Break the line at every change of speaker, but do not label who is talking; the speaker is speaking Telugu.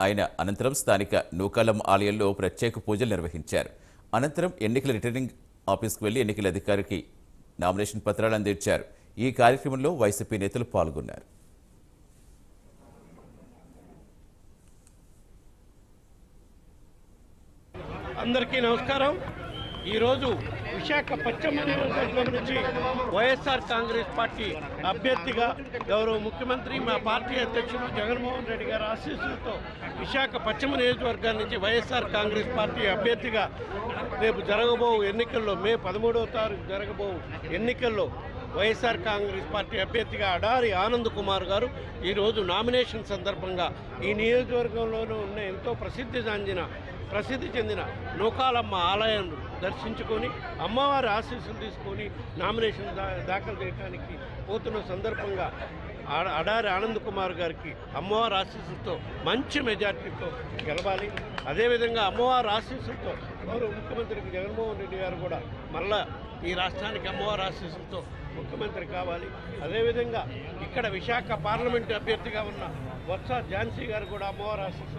ఆయన అనంతరం స్థానిక నూకాలం ఆలయంలో ప్రత్యేక పూజలు నిర్వహించారు. అనంతరం ఎన్నికల రిటర్నింగ్ ఆఫీస్కు వెళ్ళి ఎన్నికల అధికారికి నామినేషన్ పత్రాలు అందించారు. ఈ కార్యక్రమంలో వైసీపీ నేతలు పాల్గొన్నారు.
అందరికీ నమస్కారం. ఈరోజు విశాఖ పశ్చిమ నియోజకవర్గం నుంచి వైఎస్ఆర్ కాంగ్రెస్ పార్టీ అభ్యర్థిగా గౌరవ ముఖ్యమంత్రి మా పార్టీ అధ్యక్షుడు జగన్మోహన్ రెడ్డి గారి ఆశీస్సులతో విశాఖ పశ్చిమ నియోజకవర్గం నుంచి వైఎస్ఆర్ కాంగ్రెస్ పార్టీ అభ్యర్థిగా రేపు జరగబో ఎన్నికల్లో మే పదమూడవ తారీఖు జరగబో ఎన్నికల్లో వైఎస్ఆర్ కాంగ్రెస్ పార్టీ అభ్యర్థిగా అడారి ఆనంద్ కుమార్ గారు ఈరోజు నామినేషన్ సందర్భంగా ఈ నియోజకవర్గంలోనూ ఉన్న ఎంతో ప్రసిద్ధి చెందిన ప్రసిద్ధి చెందిన నూకాలమ్మ ఆలయం దర్శించుకొని అమ్మవారి ఆశీస్సులు తీసుకొని నామినేషన్ దాఖలు చేయడానికి పోతున్న సందర్భంగా అడారి ఆనంద్ కుమార్ గారికి అమ్మవారి ఆశీస్సులతో మంచి మెజార్టీతో గెలవాలి. అదేవిధంగా అమ్మవారి ఆశీస్సులతో గౌరవ ముఖ్యమంత్రికి జగన్మోహన్ రెడ్డి గారు కూడా మళ్ళా ఈ రాష్ట్రానికి అమ్మవారి ఆశీస్సులతో ముఖ్యమంత్రి కావాలి. అదేవిధంగా ఇక్కడ విశాఖ పార్లమెంటు అభ్యర్థిగా ఉన్న వత్స ఝాన్సీ గారు కూడా అమ్మవారి ఆశీస్సులు